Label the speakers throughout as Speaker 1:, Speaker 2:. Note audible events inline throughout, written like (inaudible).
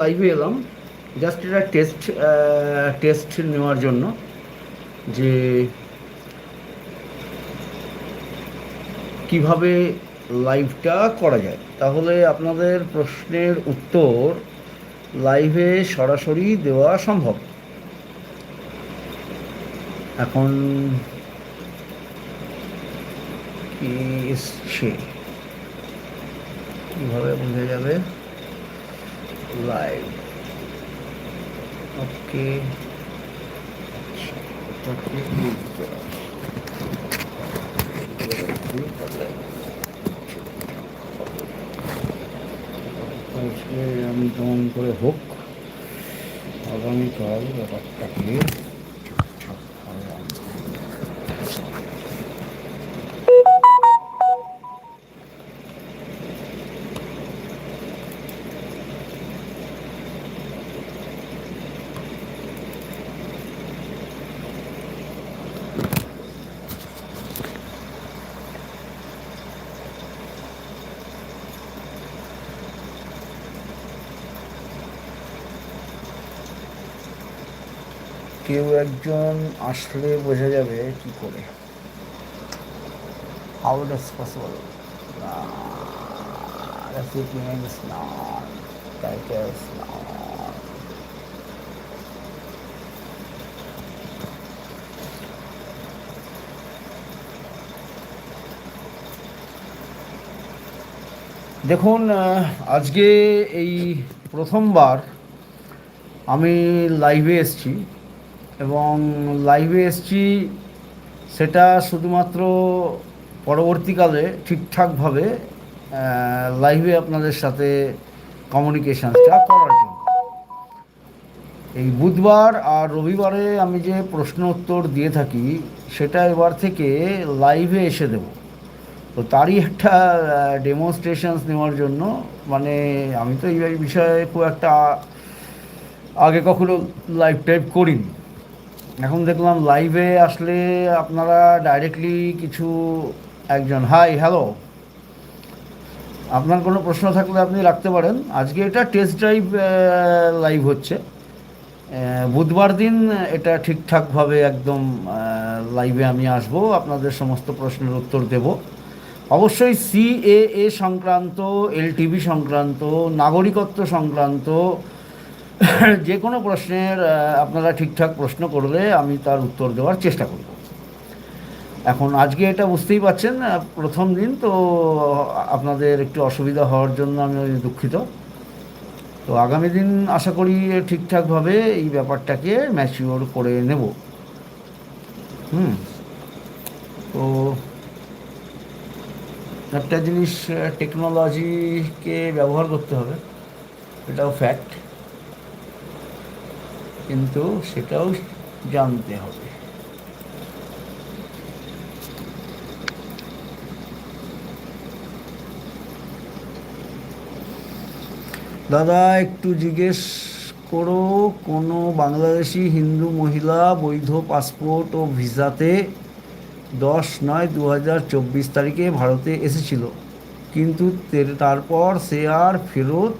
Speaker 1: লাইভে এলাম জাস্ট এটা টেস্ট টেস্ট নেওয়ার জন্য যে কীভাবে লাইভটা করা যায়। তাহলে আপনাদের প্রশ্নের উত্তর লাইভে সরাসরি দেওয়া সম্ভব। এখন কি এসছে? কীভাবে বোঝা যাবে? লাইভ ওকে আমি কেমন করে হোক। আগামীকাল ব্যাপারটাকে কেউ একজন আসলে বোঝা যাবে কি করে। হাউ ডাস পসিবল দেখুন আজকে এই প্রথমবার আমি লাইভে এসেছি। এবং লাইভে এসেছি, সেটা শুধুমাত্র পরবর্তীকালে ঠিকঠাকভাবে লাইভে আপনাদের সাথে কমিউনিকেশানটা করার জন্য। এই বুধবার আর রবিবারে আমি যে প্রশ্ন উত্তর দিয়ে থাকি, সেটা এবার থেকে লাইভে এসে দেব। তো তারই একটা ডেমনস্ট্রেশনস নেওয়ার জন্য মানে আমি তো এই বিষয়ে খুব একটা আগে কখনো লাইভ টাইপ করিনি। এখন দেখলাম লাইভে আসলে আপনারা ডাইরেক্টলি কিছু একজন হাই হ্যালো আপনার কোনো প্রশ্ন থাকলে আপনি রাখতে পারেন। আজকে এটা টেস্ট ড্রাইভ লাইভ হচ্ছে। বুধবার দিন এটা ঠিকঠাকভাবে একদম লাইভে আমি আসব। আপনাদের সমস্ত প্রশ্নের উত্তর দেব। অবশ্যই সিএএ সংক্রান্ত এলটিভি সংক্রান্ত, নাগরিকত্ব সংক্রান্ত (laughs) যে কোনো প্রশ্নের আপনারা ঠিকঠাক প্রশ্ন করলে আমি তার উত্তর দেওয়ার চেষ্টা করব। এখন আজকে এটা বুঝতেই পাচ্ছেন প্রথম দিন, তো আপনাদের একটু অসুবিধা হওয়ার জন্য আমি দুঃখিত। তো আগামী দিন আশা করি ঠিকঠাকভাবে এই ব্যাপারটাকে ম্যাচিওর করে নেব। হুম, তো একটা জিনিস টেকনোলজিকে ব্যবহার করতে হবে, এটাও ফ্যাক্ট কিন্তু সেটাও জানতে হবে। দাদা, একটু জিজ্ঞেস করো, কোনো বাংলাদেশি হিন্দু মহিলা বৈধ পাসপোর্ট ও ভিসাতে দশ নয় দু তারিখে ভারতে এসেছিল, কিন্তু তারপর সে আর ফেরত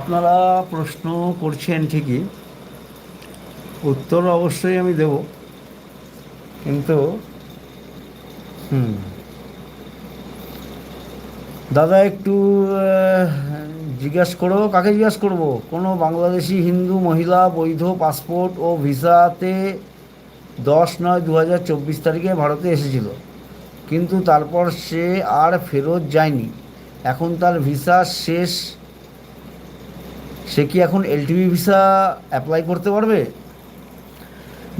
Speaker 1: আপনারা প্রশ্ন করছেন ঠিকই, উত্তর অবশ্যই আমি দেব। কিন্তু, হুম। দাদা একটু জিজ্ঞাসা করো, কাকে জিজ্ঞাসা করব? কোনো বাংলাদেশি, হিন্দু, মহিলা, বৈধ পাসপোর্ট ও ভিসাতে দশ নয় দু হাজার চব্বিশ তারিখে ভারতে এসেছিল। কিন্তু তারপর সে আর ফেরত যায়নি। এখন তার ভিসা শেষ সে কি এখন এলটিভি ভিসা অ্যাপ্লাই করতে পারবে?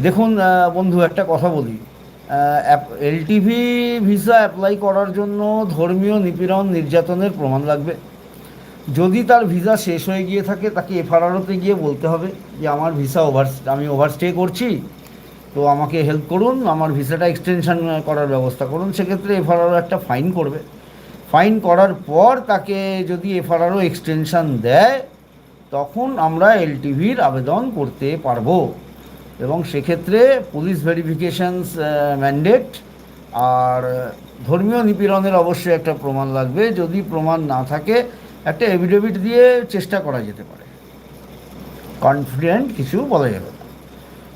Speaker 1: দেখুন বন্ধু, একটা কথা বলি। এলটিভি ভিসা অ্যাপ্লাই করার জন্য ধর্মীয় নিপীড়ন নির্যাতনের প্রমাণ লাগবে। যদি তার ভিসা শেষ হয়ে গিয়ে থাকে, তাকে এফআরআরওতে গিয়ে বলতে হবে যে, আমার ভিসা ওভার আমি ওভারস্টে করছি, তো আমাকে হেল্প করুন, আমার ভিসাটা এক্সটেনশন করার ব্যবস্থা করুন। সেক্ষেত্রে এফআরআরও একটা ফাইন করবে। ফাইন করার পর তাকে যদি এফআরআরও এক্সটেনশন দেয় তখন আমরা এলটিভির আবেদন করতে পারব। এবং সেক্ষেত্রে পুলিশ ভেরিফিকেশনস ম্যান্ডেট আর ধর্মীয় নিপীড়নের অবশ্যই একটা প্রমাণ লাগবে। যদি প্রমাণ না থাকে, একটা এভিডেভিট দিয়ে চেষ্টা করা যেতে পারে। কনফিডেন্ট কিছু বলা যাবে না।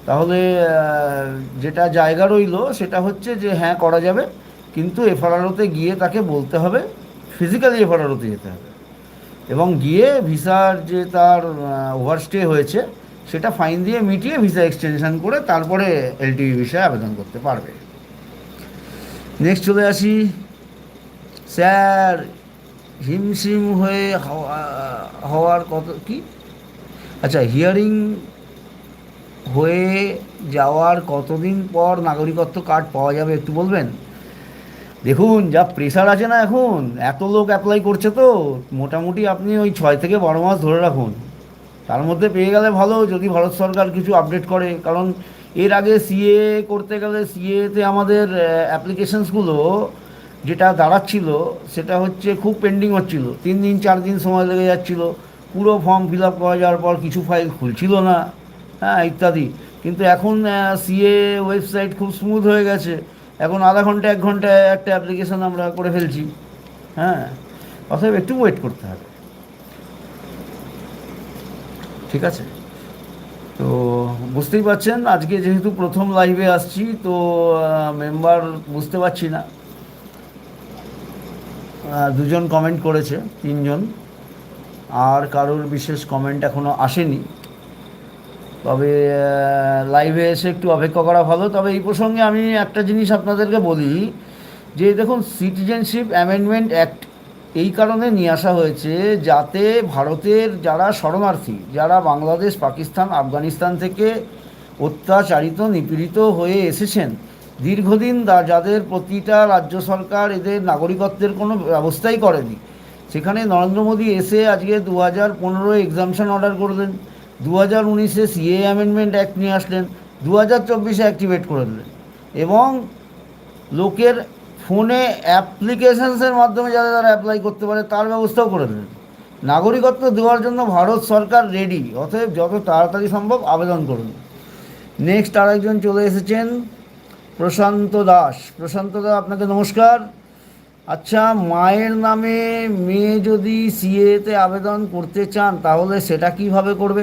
Speaker 1: তাহলে যেটা জায়গা রইল, সেটা হচ্ছে যে হ্যাঁ করা যাবে। কিন্তু এফআরআরওতে গিয়ে তাকে বলতে হবে ফিজিক্যালি এফআরআরওতে যেতে হবে। এবং গিয়ে ভিসার যে তার ওভারস্টে হয়েছে, সেটা ফাইন দিয়ে মিটিয়ে ভিসা এক্সটেনশন করে তারপরে এলটিভি ভিসায় আবেদন করতে পারবে। নেক্সট চলে আসি। স্যার, হিমশিম হয়ে হওয়া- হওয়ার কত, কি? আচ্ছা হিয়ারিং হয়ে যাওয়ার কতদিন পর নাগরিকত্ব কার্ড পাওয়া যাবে একটু বলবেন? দেখুন, যা প্রেশার আছে না এখন, এত লোক অ্যাপ্লাই করছে তো, মোটামুটি আপনি ওই ছয় থেকে বারো মাস ধরে রাখুন। তার মধ্যে পেয়ে গেলে ভালো, যদি ভারত সরকার কিছু আপডেট করে। কারণ এর আগে সিএ করতে গেলে সিএতে আমাদের অ্যাপ্লিকেশনসগুলো যেটা দাঁড়াচ্ছিল, সেটা হচ্ছে খুব পেন্ডিং হচ্ছিল। তিন দিন, চার দিন সময় লেগে যাচ্ছিল। পুরো ফর্ম ফিল আপ করা যাওয়ার পর কিছু ফাইল খুলছিল না। হ্যাঁ ইত্যাদি। কিন্তু এখন সিএ ওয়েবসাইট খুব স্মুথ হয়ে গেছে। এখন আধা ঘণ্টা, এক ঘন্টায় একটা অ্যাপ্লিকেশন আমরা করে ফেলছি। হ্যাঁ? অতএব একটু ওয়েট করতে হবে। ঠিক আছে? তো বুঝতেই পারছেন, আজকে যেহেতু প্রথম লাইভে আসছি, তো মেম্বার বুঝতে পারছি না। দুজন কমেন্ট করেছে, তিনজন। আর কারোর বিশেষ কমেন্ট এখনও আসেনি। তবে লাইভে এসে একটু অপেক্ষা করা ভালো। তবে এই প্রসঙ্গে আমি একটা জিনিস আপনাদেরকে বলি যে, দেখুন সিটিজেনশিপ অ্যামেন্ডমেন্ট অ্যাক্ট এই কারণে নিয়ে আসা হয়েছে যাতে ভারতের যারা শরণার্থী, যারা বাংলাদেশ, পাকিস্তান, আফগানিস্তান থেকে অত্যাচারিত, নিপীড়িত হয়ে এসেছেন, দীর্ঘদিন যাদের প্রতিটা রাজ্য সরকার এদের নাগরিকত্বের কোনো ব্যবস্থাই করেনি। সেখানে নরেন্দ্র মোদী এসে আজকে দু হাজার পনেরো এক্সামশন অর্ডার করলেন। দু হাজার উনিশে সিএ অ্যামেন্ডমেন্ট অ্যাক্ট নিয়ে আসলেন দু হাজার চব্বিশে অ্যাক্টিভেট করে দিলেন এবং লোকের ফোনে অ্যাপ্লিকেশনসের মাধ্যমে যাতে তারা অ্যাপ্লাই করতে পারে তার ব্যবস্থাও করে দিলেন। নাগরিকত্ব দেওয়ার জন্য ভারত সরকার রেডি অতএব যত তাড়াতাড়ি সম্ভব আবেদন করুন। নেক্সট আরেকজন চলে এসেছেন, প্রশান্ত দাস। প্রশান্ত দা, আপনাকে নমস্কার। আচ্ছা মায়ের নামে মেয়ে যদি সিএতে আবেদন করতে চান তাহলে সেটা কীভাবে করবে?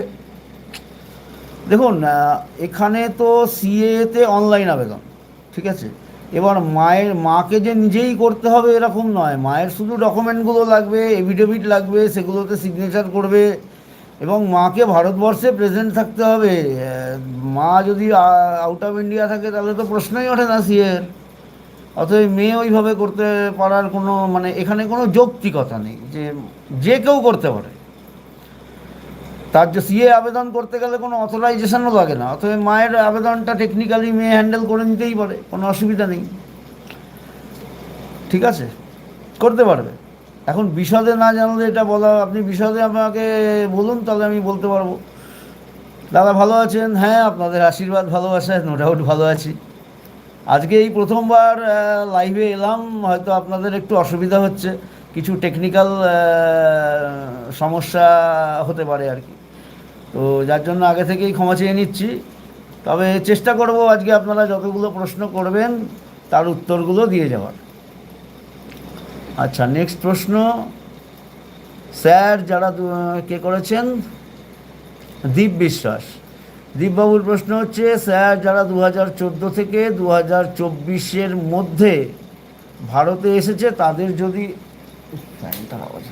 Speaker 1: দেখুন এখানে তো সিএতে অনলাইন আবেদন, ঠিক আছে? এবার মায়ের, মাকে যে নিজেই করতে হবে এরকম নয়। মায়ের শুধু ডকুমেন্টগুলো লাগবে এভিডেভিট লাগবে, সেগুলোতে সিগনেচার করবে, এবং মাকে ভারতবর্ষে প্রেজেন্ট থাকতে হবে। মা যদি আউট অফ ইন্ডিয়া থাকে, তাহলে তো প্রশ্নই ওঠে না সিএর অতএব মেয়ে ওইভাবে করতে পারার কোনো মানে এখানে কোনো যৌক্তিকতা নেই যে যে কেউ করতে পারে। তার যে সিএ আবেদন করতে গেলে কোনো অথরাইজেশনও লাগে না। অতএব মায়ের আবেদনটা টেকনিক্যালি মেয়ে হ্যান্ডেল করে নিতেই পারে, কোনো অসুবিধা নেই। ঠিক আছে? করতে পারবে। এখন বিশদে না জানলে এটা বলা, আপনি বিশদে আমাকে বলুন, তাহলে আমি বলতে পারব। দাদা ভালো আছেন? হ্যাঁ আপনাদের আশীর্বাদ ভালোবাসায় নো ডাউট ভালো আছি। আজকে এই প্রথমবার লাইভে এলাম, হয়তো আপনাদের একটু অসুবিধা হচ্ছে, কিছু টেকনিক্যাল সমস্যা হতে পারে আর কি। তো যার জন্য আগে থেকেই ক্ষমা চেয়ে নিচ্ছি। তবে চেষ্টা করব আজকে আপনারা যতগুলো প্রশ্ন করবেন, তার উত্তরগুলো দিয়ে যাওয়ার। আচ্ছা নেক্সট প্রশ্ন। স্যার, যারা কে করেছেন? দীপ বিশ্বাস। দীপবাবুর প্রশ্ন হচ্ছে, স্যার, যারা দু হাজার চোদ্দ থেকে দু হাজার মধ্যে ভারতে এসেছে, তাদের যদি আওয়াজ।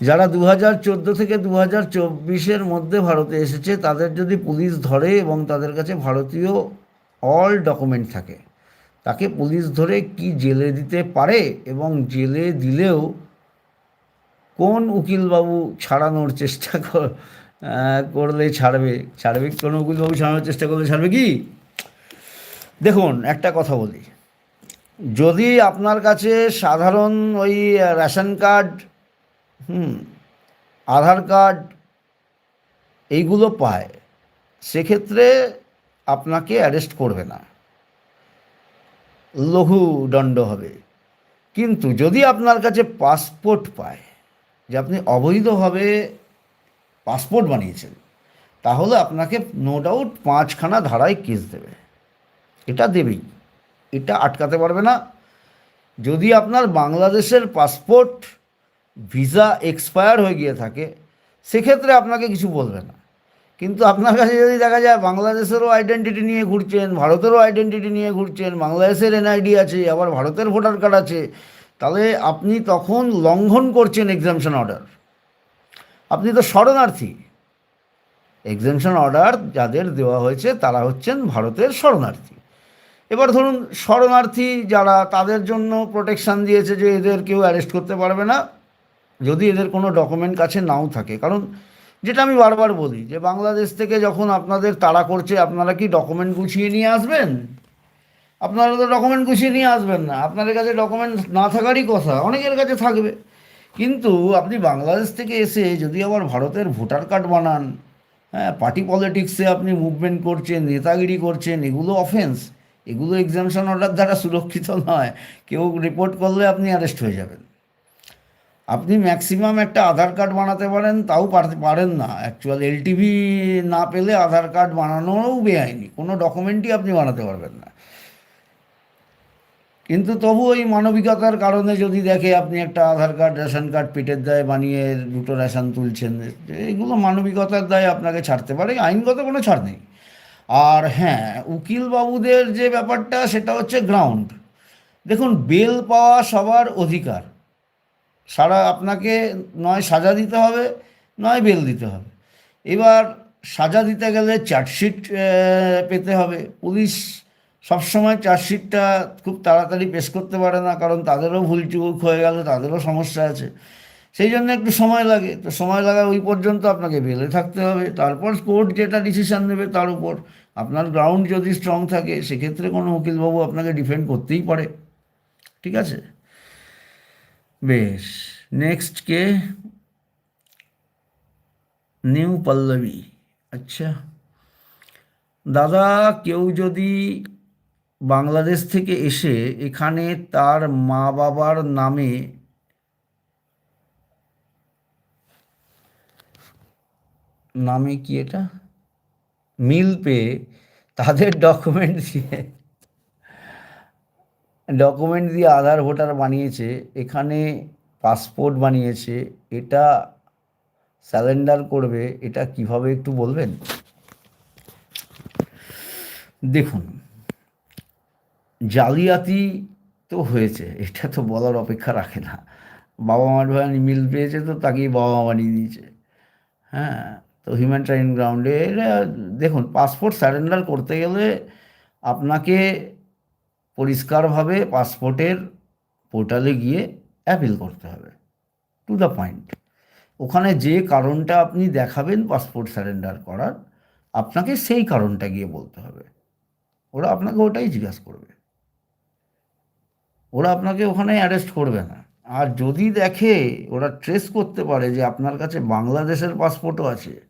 Speaker 1: যারা দু হাজার চোদ্দ থেকে দু হাজার চব্বিশের মধ্যে ভারতে এসেছে, তাদের যদি পুলিশ ধরে এবং তাদের কাছে ভারতীয় অল ডকুমেন্ট থাকে, তাকে পুলিশ ধরে কি জেলে দিতে পারে এবং জেলে দিলেও কোন উকিলবাবু ছাড়ানোর চেষ্টা কর- করলে ছাড়বে? ছাড়বে কোন উকিলবাবু ছাড়ানোর চেষ্টা করলে ছাড়বে কি? দেখুন, একটা কথা বলি। যদি আপনার কাছে সাধারণ ওই রেশন কার্ড হুম, আধার কার্ড এইগুলো পায়, সেক্ষেত্রে আপনাকে অ্যারেস্ট করবে না। লঘু দণ্ড হবে। কিন্তু যদি আপনার কাছে পাসপোর্ট পায়, যে আপনি অবৈধভাবে পাসপোর্ট বানিয়েছেন, তাহলে আপনাকে নো ডাউট পাঁচখানা ধারায় কেস দেবে। এটা দেবেই। এটা আটকাতে পারবে না। যদি আপনার বাংলাদেশের পাসপোর্ট ভিসা এক্সপায়ার হয়ে গিয়ে থাকে, সেক্ষেত্রে আপনাকে কিছু বলবে না। কিন্তু আপনার কাছে যদি দেখা যায় বাংলাদেশেরও আইডেন্টিটি নিয়ে ঘুরছেন, ভারতেরও আইডেন্টিটি নিয়ে ঘুরছেন, বাংলাদেশের এনআইডি আছে, আবার ভারতের ভোটার কার্ড আছে, তাহলে আপনি তখন লঙ্ঘন করছেন এক্সামশন অর্ডার আপনি তো শরণার্থী। এক্সামশন অর্ডার যাদের দেওয়া হয়েছে, তারা হচ্ছেন ভারতের শরণার্থী। এবার ধরুন, শরণার্থী যারা, তাদের জন্য প্রোটেকশান দিয়েছে যে এদের কেউ অ্যারেস্ট করতে পারবে না। যদি এদের কোনো ডকুমেন্ট কাছে নাও থাকে, কারণ যেটা আমি বারবার বলি যে বাংলাদেশ থেকে যখন আপনাদের তাড়া করছে, আপনারা কি ডকুমেন্ট গুছিয়ে নিয়ে আসবেন? আপনারা তো ডকুমেন্ট গুছিয়ে নিয়ে আসবেন না। আপনাদের কাছে ডকুমেন্ট না থাকারই কথা, অনেকের কাছে থাকবে। কিন্তু আপনি বাংলাদেশ থেকে এসে যদি আবার ভারতের ভোটার কার্ড বানান হ্যাঁ পার্টি পলিটিক্সে আপনি মুভমেন্ট করছেন, নেতাগিরি করছেন, এগুলো অফেন্স এগুলো এক্সামশন অর্ডার দ্বারা সুরক্ষিত নয়। কেউ রিপোর্ট করলে আপনি অ্যারেস্ট হয়ে যাবেন। আপনি ম্যাক্সিমাম একটা আধার কার্ড বানাতে পারেন, তাও পারতে পারেন না। অ্যাকচুয়াল এলটিভি না পেলে আধার কার্ড বানানোও বেআইনি কোনো ডকুমেন্টই আপনি বানাতে পারবেন না। কিন্তু তবু ওই মানবিকতার কারণে যদি দেখে আপনি একটা আধার কার্ড রেশন কার্ড পেটের দায় বানিয়ে দুটো রেশন তুলছেন, এগুলো মানবিকতার দায় আপনাকে ছাড়তে পারে, আইনগত কোনো ছাড় নেই। আর হ্যাঁ উকিল বাবুদের যে ব্যাপারটা, সেটা হচ্ছে গ্রাউন্ড দেখুন বেল পাওয়া সবার অধিকার। সারা আপনাকে নয় সাজা দিতে হবে, নয় বেল দিতে হবে। এবার সাজা দিতে গেলে চার্জশিট পেতে হবে। পুলিশ সবসময় চার্জশিটটা খুব তাড়াতাড়ি পেশ করতে পারে না, কারণ তাদেরও ভুল চুক হয়ে গেলে, তাদেরও সমস্যা আছে। সেই জন্য একটু সময় লাগে। তো সময় লাগা ওই পর্যন্ত আপনাকে বেলে থাকতে হবে। তারপর কোর্ট যেটা ডিসিশান নেবে তার উপর। আপনার গ্রাউন্ড যদি স্ট্রং থাকে, সেক্ষেত্রে কোনো উকিলবাবু আপনাকে ডিফেন্ড করতেই পারে। ঠিক আছে? বেশ নেক্সট কে? নিউ পল্লবী আচ্ছা। দাদা, কেউ যদি বাংলাদেশ থেকে এসে এখানে তার মা বাবার নামে নামে কি এটা? মিল পেয়ে তাদের ডকুমেন্ট দিয়ে ডকুমেন্ট দিয়ে আধার ভোটার বানিয়েছে, এখানে পাসপোর্ট বানিয়েছে, এটা স্যালেন্ডার করবে, এটা কীভাবে একটু বলবেন? দেখুন, জালিয়াতি তো হয়েছে, এটা তো বলার অপেক্ষা রাখে না। বাবা মার ভাই মিল পেয়েছে তো তাকেই বাবা মা বানিয়ে দিয়েছে। হ্যাঁ তো হিউম্যান ট্রাইন গ্রাউন্ডে দেখুন পাসপোর্ট স্যারেন্ডার করতে গেলে আপনাকে পরিষ্কারভাবে পাসপোর্টের পোর্টালে গিয়ে অ্যাপিল করতে হবে। টু দ্য পয়েন্ট ওখানে যে কারণটা আপনি দেখাবেন পাসপোর্ট স্যারেন্ডার করার, আপনাকে সেই কারণটা গিয়ে বলতে হবে। ওরা আপনাকে ওটাই জিজ্ঞাসা করবে। ওরা আপনাকে ওখানে অ্যারেস্ট করবে না। আর যদি দেখে, ওরা ট্রেস করতে পারে যে আপনার কাছে বাংলাদেশের পাসপোর্টও আছে,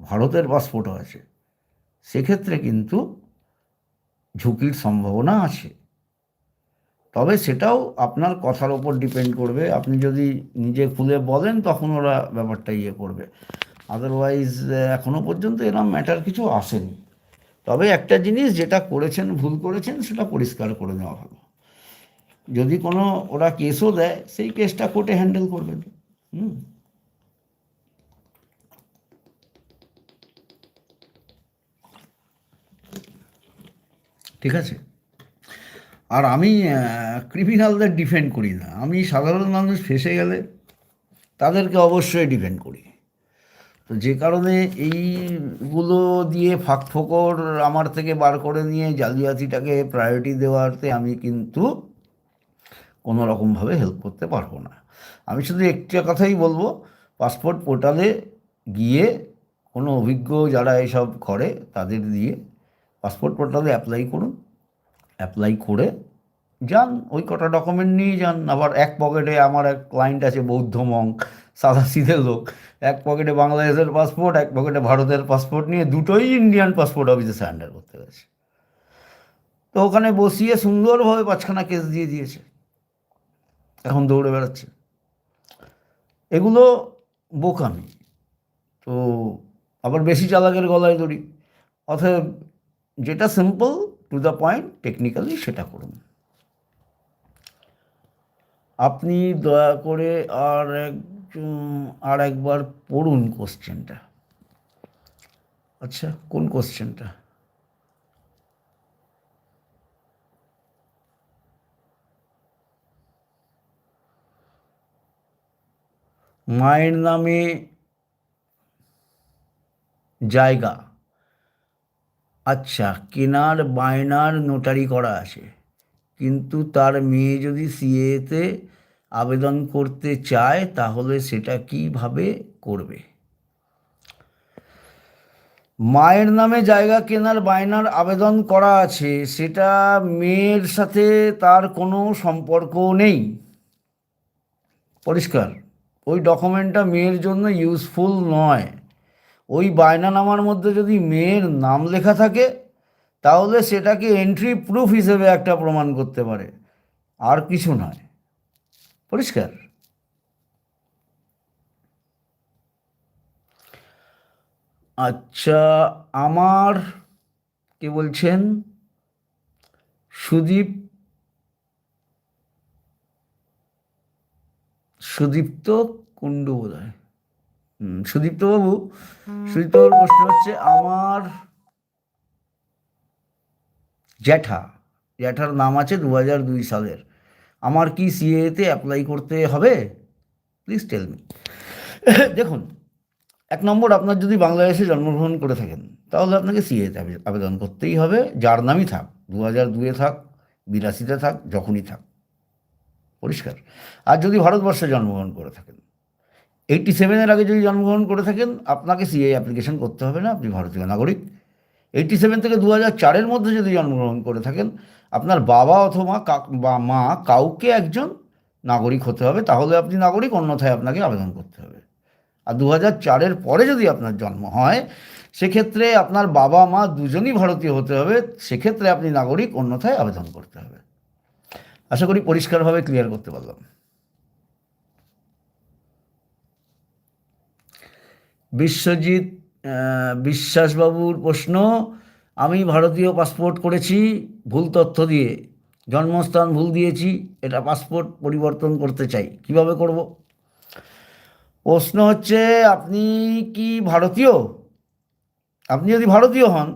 Speaker 1: ভারতের পাসপোর্টও আছে, সেক্ষেত্রে কিন্তু ঝুঁকির সম্ভাবনা আছে। তবে সেটাও আপনার কথার ওপর ডিপেন্ড করবে। আপনি যদি নিজে খুলে বলেন, তখন ওরা ব্যাপারটা ইয়ে করবে। আদারওয়াইজ এখনও পর্যন্ত এরম ম্যাটার কিছু আসেনি। তবে একটা জিনিস যেটা করেছেন, ভুল করেছেন, সেটা পরিষ্কার করে নেওয়া ভালো। যদি কোনো ওরা কেসও দেয়, সেই কেসটা কোর্টে হ্যান্ডেল করবেন। হুম। ঠিক আছে? আর আমি ক্রিমিনালদের ডিফেন্ড করি না। আমি সাধারণ মানুষ ফেসে গেলে তাদেরকে অবশ্যই ডিফেন্ড করি। তো যে কারণে এইগুলো দিয়ে ফাঁক ফোকর আমার থেকে বার করে নিয়ে জালিয়াতিটাকে প্রায়োরিটি দেওয়াতে আমি কিন্তু কোনো রকমভাবে হেল্প করতে পারব না। আমি শুধু একটা কথাই বলব পাসপোর্ট পোর্টালে গিয়ে কোনো অভিজ্ঞ যারা এসব করে তাদের দিয়ে পাসপোর্ট পোর্টালে অ্যাপ্লাই করুন। অ্যাপ্লাই করে যান, ওই কটা ডকুমেন্ট নিয়ে যান। আবার এক পকেটে আমার এক ক্লায়েন্ট আছে, বৌদ্ধ মঙ্ক সাদা সিধে লোক। এক পকেটে বাংলাদেশের পাসপোর্ট এক পকেটে ভারতের পাসপোর্ট নিয়ে দুটোই ইন্ডিয়ান পাসপোর্ট অফিসে সারেন্ডার করতে গেছে তো ওখানে বসিয়ে সুন্দরভাবে পাঁচখানা কেস দিয়ে দিয়েছে। এখন দৌড়ে বেড়াচ্ছে। এগুলো বোকামি। তো আবার বেশি চালাকের গলায় দড়ি। অতএব যেটা simple to the point technically সেটা করুন। আপনি দয়া করে আর এক, আর একবার পড়ুন কোশ্চেনটা। আচ্ছা কোন কোশ্চেনটা? মায়ের নামে জায়গা। আচ্ছা কেনার, বায়নার নোটারি করা আছে। কিন্তু তার মেয়ে যদি সিএতে আবেদন করতে চায়, তাহলে সেটা কীভাবে করবে? মায়ের নামে জায়গা কেনার, বায়নার আবেদন করা আছে, সেটা মেয়ের সাথে তার কোনো সম্পর্ক নেই। পরিষ্কার? ওই ডকুমেন্টটা মেয়ের জন্য ইউজফুল নয়। ওই বায়নানামার মধ্যে যদি মেয়ের নাম লেখা থাকে, তাহলে সেটাকে এন্ট্রি প্রুফ হিসেবে একটা প্রমাণ করতে পারে। আর কিছু নয়। পরিষ্কার? আচ্ছা আমার, কে বলছেন? সুদীপ, সুদীপ্ত কুণ্ডু বোধ হয় সুদীপ্তবাবু? সুদীপ্তবাবুর প্রশ্ন হচ্ছে আমার জ্যাঠা জ্যাঠার নাম আছে দু হাজার দুই সালের। আমার কি সিএতে অ্যাপ্লাই করতে হবে? প্লিজ টেল মি দেখুন এক নম্বর আপনার যদি বাংলাদেশে জন্মগ্রহণ করে থাকেন তাহলে আপনাকে সিএতে আবেদন করতেই হবে। যার নামই থাক দু হাজার দুয়ে থাক বিরাশিতে থাক যখনই থাক। পরিষ্কার। আর যদি ভারতবর্ষে জন্মগ্রহণ করে থাকেন এইটটি সেভেনের আগে যদি জন্মগ্রহণ করে থাকেন, আপনাকে সিএ অ্যাপ্লিকেশন করতে হবে না, আপনি ভারতীয় নাগরিক। এইটটি সেভেন থেকে দু হাজার চারের মধ্যে যদি জন্মগ্রহণ করে থাকেন, আপনার বাবা অথবা বা মা কাউকে একজন নাগরিক হতে হবে, তাহলে আপনি নাগরিক, অন্যথায় আপনাকে আবেদন করতে হবে। আর দু হাজার চারের পরে যদি আপনার জন্ম হয়, সেক্ষেত্রে আপনার বাবা, মা দুজনই ভারতীয় হতে হবে, সেক্ষেত্রে আপনি নাগরিক, অন্যথায় আবেদন করতে হবে। আশা করি পরিষ্কারভাবে ক্লিয়ার করতে পারলাম। বিশ্বজিৎ বিশ্বাসবাবুর প্রশ্ন, আমি ভারতীয় পাসপোর্ট করেছি ভুল তথ্য দিয়ে, জন্মস্থান ভুল দিয়েছি, এটা পাসপোর্ট পরিবর্তন করতে চাই, কীভাবে করব? প্রশ্ন হচ্ছে, আপনি কি ভারতীয়? আপনি যদি ভারতীয় হন,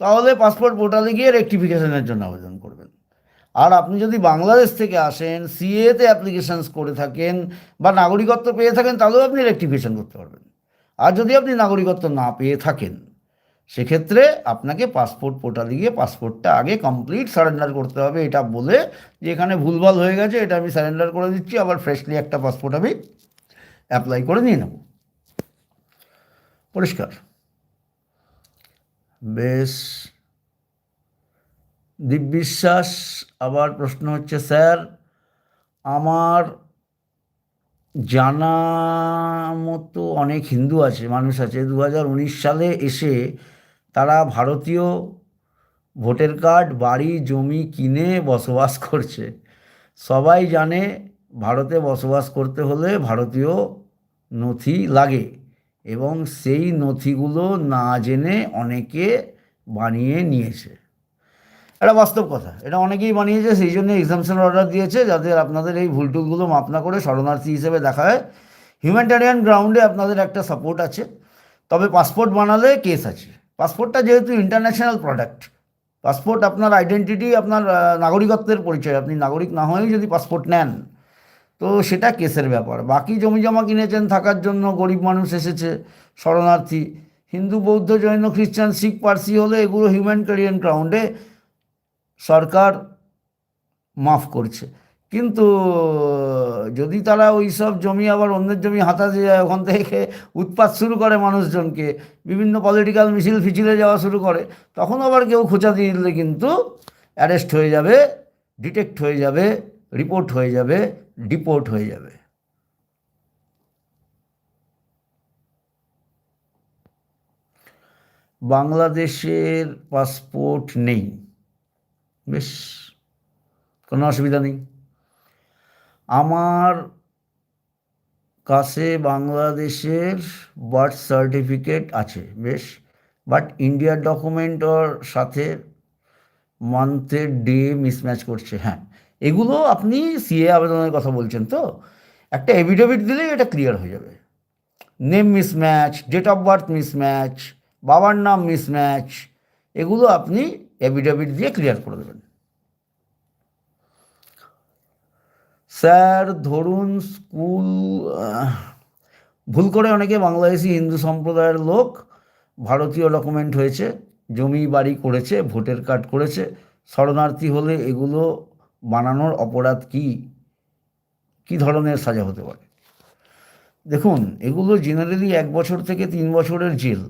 Speaker 1: তাহলে পাসপোর্ট পোর্টালে গিয়ে রেক্টিফিকেশনের জন্য আবেদন করবেন। আর আপনি যদি বাংলাদেশ থেকে আসেন সিএতে অ্যাপ্লিকেশানস করে থাকেন, বা নাগরিকত্ব পেয়ে থাকেন, তাহলেও আপনি রেক্টিফিকেশন করতে পারবেন। আর যদি আপনি নাগরিকত্ব না পেয়ে থাকেন, সেক্ষেত্রে আপনাকে পাসপোর্ট পোর্টালে গিয়ে পাসপোর্টটা আগে কমপ্লিট সারেন্ডার করতে হবে। এটা বলে যে এখানে ভুলভাল হয়ে গেছে, এটা আমি সারেন্ডার করে দিচ্ছি, আবার ফ্রেশলি একটা পাসপোর্ট আমি অ্যাপ্লাই করে নিয়ে নেব। পরিষ্কার। বেশ। দিব্যিশ্বাস আবার প্রশ্ন হচ্ছে, স্যার, আমার জানা মতো অনেক হিন্দু আছে, মানুষ আছে। দু হাজার উনিশ সালে এসে তারা ভারতীয় ভোটার কার্ড, বাড়ি, জমি কিনে বসবাস করছে। সবাই জানে ভারতে বসবাস করতে হলে ভারতীয় নথি লাগে এবং সেই নথিগুলো না জেনে অনেকে বানিয়ে নিয়েছে। এটা বাস্তব কথা। এটা অনেকেই বানিয়েছে, সেই জন্য এক্সামশন অর্ডার দিয়েছে, যাতে আপনাদের এই ভুলটুলগুলো মাপ না করে শরণার্থী হিসেবে দেখা হয়। হিউম্যানিটারিয়ান গ্রাউন্ডে আপনাদের একটা সাপোর্ট আছে। তবে পাসপোর্ট বানালে কেস আছে। পাসপোর্টটা যেহেতু ইন্টারন্যাশনাল প্রোডাক্ট পাসপোর্ট আপনার আইডেন্টিটি আপনার নাগরিকত্বের পরিচয়। আপনি নাগরিক না হয়েই যদি পাসপোর্ট নেন, তো সেটা কেসের ব্যাপার। বাকি জমি জমা কিনেছেন, থাকার জন্য গরিব মানুষ এসেছে, শরণার্থী। হিন্দু, বৌদ্ধ, জৈন, খ্রিস্টান, শিখ, পার্সি হলে এগুলো হিউম্যানিটারিয়ান গ্রাউন্ডে সরকার মাফ করছে। কিন্তু, যদি তারা ওই সব জমি আবার অন্যের জমি হাতাতে যায়, ওখান থেকে উৎপাত শুরু করে মানুষজনকে, বিভিন্ন পলিটিক্যাল মিছিল ফিছিলে যাওয়া শুরু করে, তখন আবার কেউ খোঁচা দিয়ে দিলে কিন্তু অ্যারেস্ট হয়ে যাবে ডিটেক্ট হয়ে যাবে রিপোর্ট হয়ে যাবে ডিপোর্ট হয়ে যাবে। বাংলাদেশের পাসপোর্ট নেই। বেশ, কোনো অসুবিধা নেই। আমার কাছে বাংলাদেশের বার্থ সার্টিফিকেট আছে, বেশ বাট ইন্ডিয়ার ডকুমেন্ট ওর সাথে মান্থের ডে মিসম্যাচ করছে হ্যাঁ। এগুলো আপনি সিএ আবেদনের কথা বলছেন তো, একটা এভিডেভিট দিলেই এটা ক্লিয়ার হয়ে যাবে। Name mismatch date of birth mismatch বাবার নাম মিসম্যাচ এগুলো আপনি এভিডেভিট দিয়ে ক্লিয়ার করে দেবেন। স্যার, ধরুন স্কুল ভুল করে অনেকে বাংলাদেশি হিন্দু সম্প্রদায়ের লোক ভারতীয় ডকুমেন্ট হয়েছে, জমি বাড়ি করেছে, ভোটার কার্ড করেছে, শরণার্থী হলে এগুলো বানানোর অপরাধ কি? কি ধরনের সাজা হতে পারে? দেখুন, এগুলো জেনারেলি এক বছর থেকে তিন বছরের জেল,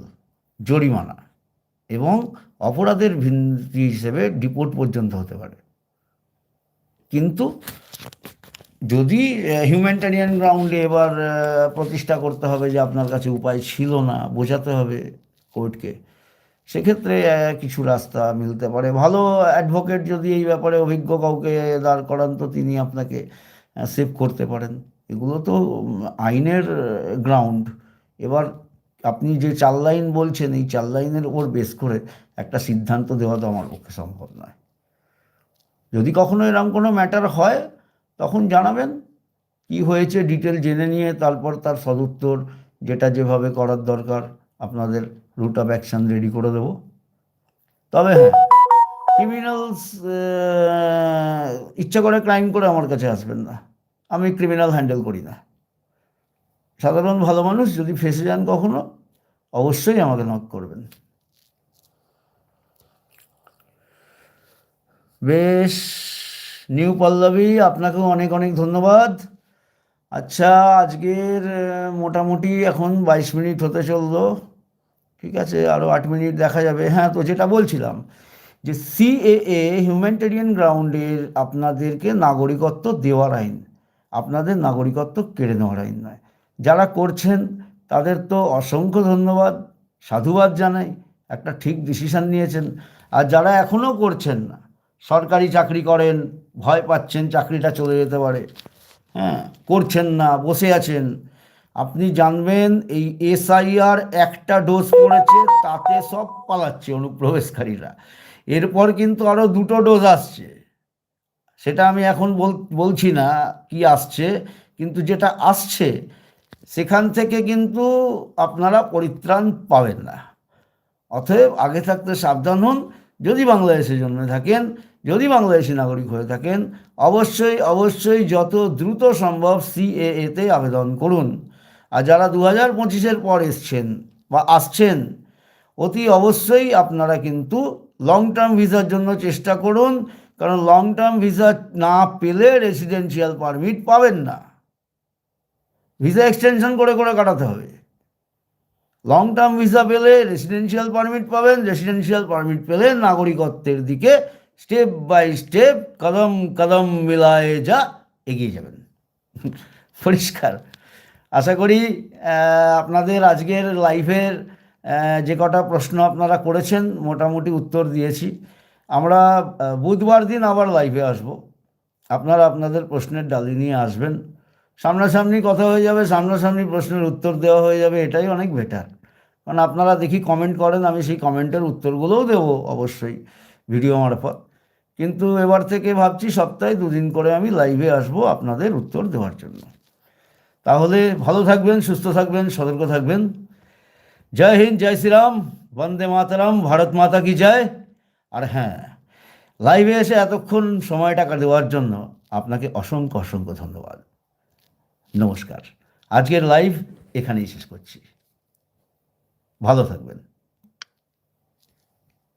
Speaker 1: জরিমানা। এবং অপরাধের ভিত্তি হিসেবে ডিপোর্ট পর্যন্ত হতে পারে। কিন্তু যদি হিউম্যানিটারিয়ান গ্রাউন্ডে এবার প্রতিষ্ঠা করতে হবে যে আপনার কাছে উপায় ছিল না, বোঝাতে হবে কোর্টকে, সেক্ষেত্রে কিছু রাস্তা মিলতে পারে। ভালো অ্যাডভোকেট যদি এই ব্যাপারে অভিজ্ঞ কাউকে দাঁড় করান তো তিনি আপনাকে সেভ করতে পারেন। এগুলো তো আইনের গ্রাউন্ড এবার আপনি যে চার লাইন বলছেন, এই চার লাইনের উপর বেস করে একটা সিদ্ধান্ত দেওয়া তো আমার পক্ষে সম্ভব নয়। যদি কখনো এরকম কোনো ম্যাটার হয়, তখন জানাবেন। কি হয়েছে ডিটেল জেনে নিয়ে তারপর তার সদুত্তর, যেটা যেভাবে করার দরকার, আপনাদের রুট অফ অ্যাকশন রেডি করে দেবো। তবে হ্যাঁ ক্রিমিনালস ইচ্ছা করে ক্রাইম করে আমার কাছে আসবেন না। আমি ক্রিমিনাল হ্যান্ডেল করি না। সাধারণ ভালো মানুষ যদি ফেসে যান কখনো, অবশ্যই আমাকে নক করবেন। বেশ, নিউ পল্লবী, আপনাকেও অনেক অনেক ধন্যবাদ। আচ্ছা আজকের মোটামুটি এখন বাইশ মিনিট হতে চলল। ঠিক আছে আরও আট মিনিট দেখা যাবে। হ্যাঁ তো যেটা বলছিলাম যে সিএএ হিউম্যানিটেরিয়ান গ্রাউন্ডের আপনাদেরকে নাগরিকত্ব দেওয়ার আইন। আপনাদের নাগরিকত্ব কেড়ে নেওয়ার আইন নয়। যারা করছেন, তাদের তো অসংখ্য ধন্যবাদ, সাধুবাদ জানাই, একটা ঠিক ডিসিশন নিয়েছেন। আর যারা এখনও করছেন না, সরকারি চাকরি করেন, ভয় পাচ্ছেন চাকরিটা চলে যেতে পারে হ্যাঁ করছেন না, বসে আছেন, আপনি জানবেন এই এসআইআর একটা ডোজ পড়েছে তাতে সব পালাচ্ছে অনুপ্রবেশকারীরা। এরপর কিন্তু আরও দুটো ডোজ আসছে। সেটা আমি এখন বল, বলছি না কি আসছে, কিন্তু যেটা আসছে সেখান থেকে কিন্তু আপনারা পরিত্রাণ পাবেন না। অতএব আগে থাকতে সাবধান হন। যদি বাংলাদেশে জন্মে থাকেন, যদি বাংলাদেশি নাগরিক হয়ে থাকেন, অবশ্যই অবশ্যই যত দ্রুত সম্ভব সিএএতে আবেদন করুন। আর যারা দু হাজার পঁচিশের পর এসছেন বা আসছেন, অতি অবশ্যই আপনারা কিন্তু লং টার্ম ভিসার জন্য চেষ্টা করুন। কারণ লং টার্ম ভিসা না পেলে রেসিডেন্সিয়াল পারমিট পাবেন না। ভিসা এক্সটেনশন করে করে কাটাতে হবে। লং টার্ম ভিসা পেলে রেসিডেন্সিয়াল পারমিট পাবেন রেসিডেন্সিয়াল পারমিট পেলে নাগরিকত্বের দিকে স্টেপ বাই স্টেপ কদম কদম মিলায়ে যা এগিয়ে যাবেন। (laughs) পরিষ্কার। আশা করি আপনাদের আজকের লাইফের যে কটা প্রশ্ন আপনারা করেছেন, মোটামুটি উত্তর দিয়েছি। আমরা বুধবার দিন আবার লাইভে আসব। আপনারা আপনাদের প্রশ্নের ডালি নিয়ে আসবেন। সামনাসামনি কথা হয়ে যাবে, সামনাসামনি প্রশ্নের উত্তর দেওয়া হয়ে যাবে, এটাই অনেক বেটার কারণ আপনারা দেখি কমেন্ট করেন, আমি সেই কমেন্টের উত্তরগুলোও দেবো অবশ্যই ভিডিও মারফত। কিন্তু এবার থেকে ভাবছি সপ্তাহে দুদিন করে আমি লাইভে আসব আপনাদের উত্তর দেওয়ার জন্য। তাহলে ভালো থাকবেন, সুস্থ থাকবেন, সতর্ক থাকবেন। জয় হিন্দ, জয় শ্রীরাম, বন্দে মাতারাম, ভারত মাতা কি জয়? আর হ্যাঁ লাইভে এসে এতক্ষণ সময় টাকা দেওয়ার জন্য আপনাকে অসংখ্য অসংখ্য ধন্যবাদ। নমস্কার। আজকের লাইভ এখানেই শেষ করছি। ভালো থাকবেন।